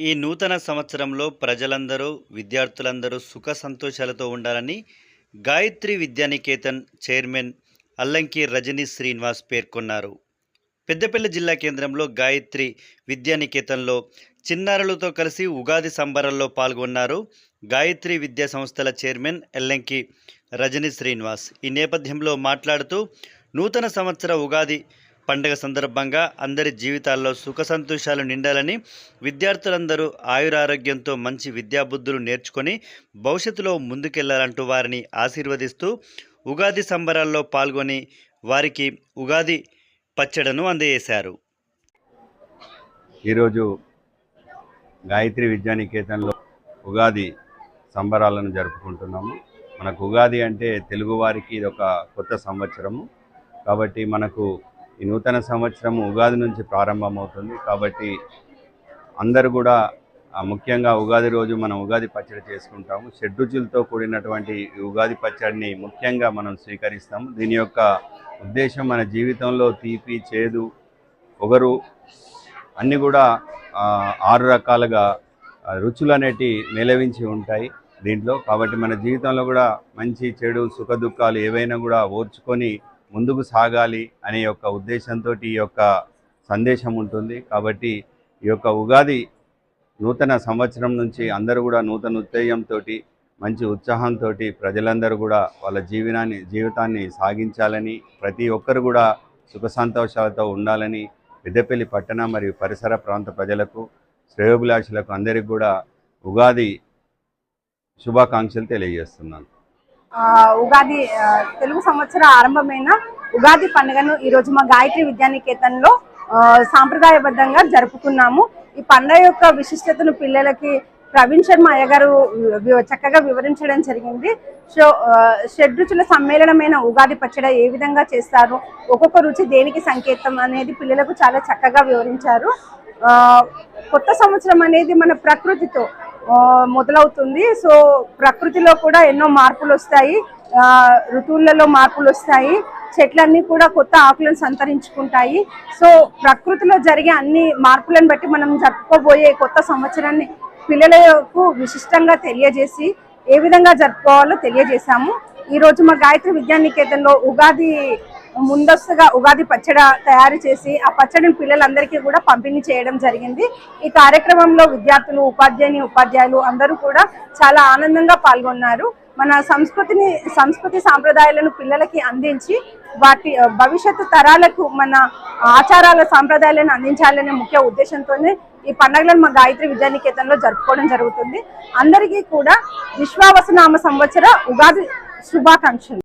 ఈ నూతన సంవత్సరంలో ప్రజలందరూ విద్యార్థులందరూ సుఖ సంతోషాలతో ఉండాలని గాయత్రి విద్యానికేతన్ చైర్మన్ అల్లంకి రజనీ శ్రీనివాస్ పేర్కొన్నారు. పెద్దపల్లి జిల్లా కేంద్రంలో గాయత్రి విద్యానికేతన్లో చిన్నారులతో కలిసి ఉగాది సంబరాల్లో పాల్గొన్నారు గాయత్రి విద్యా సంస్థల చైర్మన్ ఎల్లంకి రజనీ శ్రీనివాస్. ఈ నేపథ్యంలో మాట్లాడుతూ నూతన సంవత్సర ఉగాది పండుగ సందర్భంగా అందరి జీవితాల్లో సుఖ సంతోషాలు నిండాలని విద్యార్థులందరూ ఆయురారోగ్యంతో మంచి విద్యాబుద్ధులు నేర్చుకొని భవిష్యత్తులో ముందుకెళ్ళాలంటూ వారిని ఆశీర్వదిస్తూ ఉగాది సంబరాల్లో పాల్గొని వారికి ఉగాది పచ్చడను అందజేశారు. ఈరోజు గాయత్రి విద్యానికేతన్లో ఉగాది సంబరాలను జరుపుకుంటున్నాము. మనకు ఉగాది అంటే తెలుగువారికి ఇది ఒక కొత్త సంవత్సరము. కాబట్టి మనకు ఈ నూతన సంవత్సరం ఉగాది నుంచి ప్రారంభమవుతుంది. కాబట్టి అందరూ కూడా ముఖ్యంగా ఉగాది రోజు మనం ఉగాది పచ్చడి చేసుకుంటాము. షడ్రుచులతో కూడినటువంటి ఉగాది పచ్చడిని ముఖ్యంగా మనం స్వీకరిస్తాము. దీని యొక్క ఉద్దేశం మన జీవితంలో తీపి చేదు ఒగరు అన్నీ కూడా ఆరు రకాలుగా రుచులు అనేటి మేళవించి ఉంటాయి దీంట్లో. కాబట్టి మన జీవితంలో కూడా మంచి చెడు సుఖ దుఃఖాలు ఏవైనా కూడా ఓర్చుకొని ముందుకు సాగాలి అనే యొక్క ఉద్దేశంతో ఈ యొక్క సందేశం ఉంటుంది. కాబట్టి ఈ యొక్క ఉగాది నూతన సంవత్సరం నుంచి అందరూ కూడా నూతన ఉత్తేజంతో మంచి ఉత్సాహంతో ప్రజలందరూ కూడా వాళ్ళ జీవనాన్ని జీవితాన్ని సాగించాలని ప్రతి ఒక్కరు కూడా సుఖ సంతోషాలతో ఉండాలని పెద్దపల్లి పట్టణ మరియు పరిసర ప్రాంత ప్రజలకు శ్రేయోభిలాషులకు అందరికీ కూడా ఉగాది శుభాకాంక్షలు తెలియజేస్తున్నాను. ఉగాది తెలుగు సంవత్సర ఆరంభమైన ఉగాది పండుగను ఈ రోజు మా గాయత్రి విద్యానికేతన్లో సాంప్రదాయబద్ధంగా జరుపుకున్నాము. ఈ పండుగ యొక్క విశిష్టతను పిల్లలకి ప్రవీణ్ శర్మ అయ్యగారు చక్కగా వివరించడం జరిగింది. సో షడ్రుచుల సమ్మేళనమైన ఉగాది పచ్చడి ఏ విధంగా చేస్తారు ఒక్కొక్క రుచి దేనికి సంకేతం అనేది పిల్లలకు చాలా చక్కగా వివరించారు. కొత్త సంవత్సరం అనేది మన ప్రకృతితో మొదలవుతుంది. సో ప్రకృతిలో కూడా ఎన్నో మార్పులు వస్తాయి. ఋతువులలో మార్పులు వస్తాయి. చెట్లన్నీ కూడా కొత్త ఆకులను సంతరించుకుంటాయి. సో ప్రకృతిలో జరిగే అన్ని మార్పులను బట్టి మనం జరుపుకోబోయే కొత్త సంవత్సరాన్ని పిల్లలకు విశిష్టంగా తెలియజేసి ఏ విధంగా జరుపుకోవాలో తెలియజేశాము. ఈరోజు మా గాయత్రి విద్యానికేతన్లో ఉగాది ముందస్తుగా ఉగాది పచ్చడి తయారు చేసి ఆ పచ్చడిని పిల్లలందరికీ కూడా పంపిణీ చేయడం జరిగింది. ఈ కార్యక్రమంలో విద్యార్థులు ఉపాధ్యాయుని ఉపాధ్యాయులు అందరూ కూడా చాలా ఆనందంగా పాల్గొన్నారు. మన సంస్కృతిని సంస్కృతి సాంప్రదాయాలను పిల్లలకి అందించి వాటి భవిష్యత్తు తరాలకు మన ఆచారాల సాంప్రదాయాలను అందించాలనే ముఖ్య ఉద్దేశంతోనే ఈ పండుగలను మా గాయత్రి విద్యానికేతన్లో జరుపుకోవడం జరుగుతుంది. అందరికీ కూడా విశ్వావసనామ సంవత్సర ఉగాది శుభాకాంక్షలు.